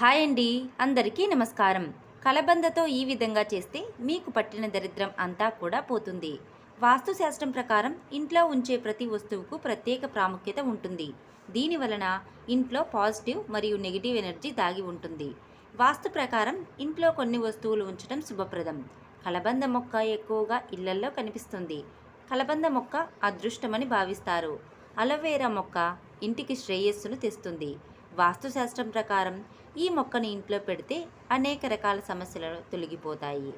Hi అండి అందరికీ నమస్కారం. కలబందతో ఈ విధంగా చేస్తే మీకు పట్టిన దరిద్రం అంతా కూడా పోతుంది. వాస్తు శాస్త్రం ప్రకారం ఇంట్లో ఉంచే ప్రతి వస్తువుకు ప్రత్యేక ప్రాముఖ్యత ఉంటుంది. దీని వలన ఇంట్లో పాజిటివ్ మరియు నెగిటివ్ ఎనర్జీ దాగి ఉంటుంది. వాస్తు ప్రకారం ఇంట్లో కొన్ని వస్తువులు ఉంచడం శుభప్రదం. కలబంద మొక్క ఎక్కువగా ఇళ్ళల్లో కనిపిస్తుంది. కలబంద మొక్క అదృష్టమని భావిస్తారు. అలోవేరా మొక్క ఇంటికి శ్రేయస్సును తెస్తుంది. వాస్తుశాస్త్రం ప్రకారం ఈ మొక్కను ఇంట్లో పెడితే అనేక రకాల సమస్యలు తొలగిపోతాయి.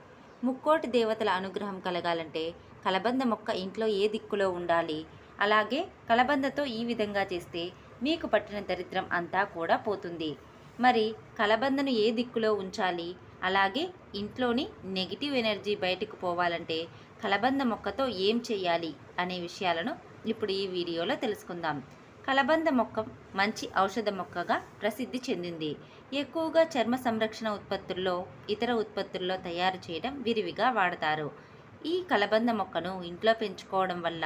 ముక్కోటి దేవతల అనుగ్రహం కలగాలంటే కలబంద మొక్క ఇంట్లో ఏ దిక్కులో ఉండాలి? అలాగే కలబందతో ఈ విధంగా చేస్తే మీకు పట్టిన దరిద్రం అంతా కూడా పోతుంది. మరి కలబందను ఏ దిక్కులో ఉంచాలి? అలాగే ఇంట్లోని నెగిటివ్ ఎనర్జీ బయటకు పోవాలంటే కలబంద మొక్కతో ఏం చేయాలి? అనే విషయాలను ఇప్పుడు ఈ వీడియోలో తెలుసుకుందాం. కలబంద మొక్క మంచి ఔషధ మొక్కగా ప్రసిద్ధి చెందింది. ఎక్కువగా చర్మ సంరక్షణ ఉత్పత్తుల్లో ఇతర ఉత్పత్తుల్లో తయారు చేయడం విరివిగా వాడతారు. ఈ కలబంద మొక్కను ఇంట్లో పెంచుకోవడం వల్ల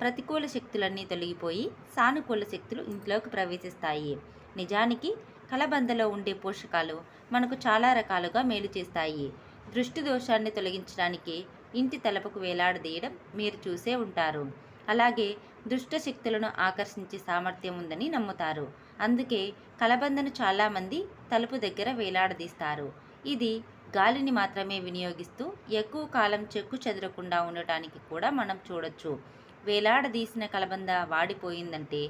ప్రతికూల శక్తులన్నీ తొలగిపోయి సానుకూల శక్తులు ఇంట్లోకి ప్రవేశిస్తాయి. నిజానికి కలబందలో ఉండే పోషకాలు మనకు చాలా రకాలుగా మేలు చేస్తాయి. దృష్టి దోషాన్ని తొలగించడానికి ఇంటి తలపుకు వేలాడదీయడం మీరు చూసే ఉంటారు. అలాగే దుష్ట శక్తులను ఆకర్షించే సామర్థ్యం ఉందని నమ్ముతారు. అందుకే కలబందను చాలామంది తలుపు దగ్గర వేలాడదీస్తారు. ఇది గాలిని మాత్రమే వినియోగిస్తూ ఎక్కువ కాలం చెక్కు చెదరకుండా ఉండటానికి కూడా మనం చూడొచ్చు. వేలాడదీసిన కలబంద వాడిపోయిందంటే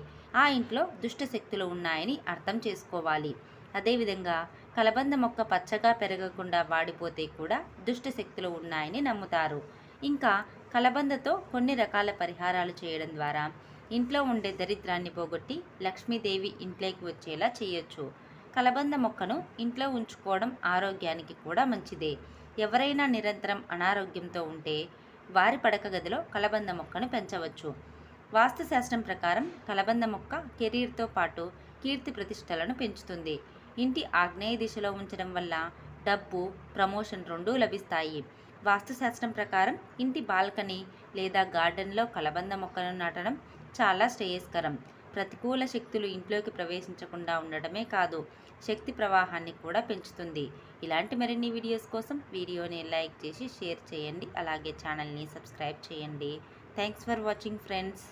ఆ ఇంట్లో దుష్ట శక్తులు ఉన్నాయని అర్థం చేసుకోవాలి. అదేవిధంగా కలబంద మొక్క పచ్చగా పెరగకుండా వాడిపోతే కూడా దుష్ట శక్తులు ఉన్నాయని నమ్ముతారు. ఇంకా కలబందతో కొన్ని రకాల పరిహారాలు చేయడం ద్వారా ఇంట్లో ఉండే దరిద్రాన్ని పోగొట్టి లక్ష్మీదేవి ఇంట్లోకి వచ్చేలా చేయొచ్చు. కలబంద మొక్కను ఇంట్లో ఉంచుకోవడం ఆరోగ్యానికి కూడా మంచిదే. ఎవరైనా నిరంతరం అనారోగ్యంతో ఉంటే వారి పడక గదిలో కలబంద మొక్కను పెంచవచ్చు. వాస్తుశాస్త్రం ప్రకారం కలబంద మొక్క కెరీర్తో పాటు కీర్తి ప్రతిష్టలను పెంచుతుంది. ఇంటి ఆగ్నేయ దిశలో ఉంచడం వల్ల డబ్బు ప్రమోషన్ రెండూ లభిస్తాయి. వాస్తుశాస్త్రం ప్రకారం ఇంటి బాల్కనీ లేదా గార్డెన్లో కలబంద మొక్కలను నాటడం చాలా శ్రేయస్కరం. ప్రతికూల శక్తులు ఇంట్లోకి ప్రవేశించకుండా ఉండడమే కాదు శక్తి ప్రవాహాన్ని కూడా పెంచుతుంది. ఇలాంటి మరిన్ని వీడియోస్ కోసం వీడియోని లైక్ చేసి షేర్ చేయండి. అలాగే ఛానల్ని సబ్స్క్రైబ్ చేయండి. Thanks for watching friends.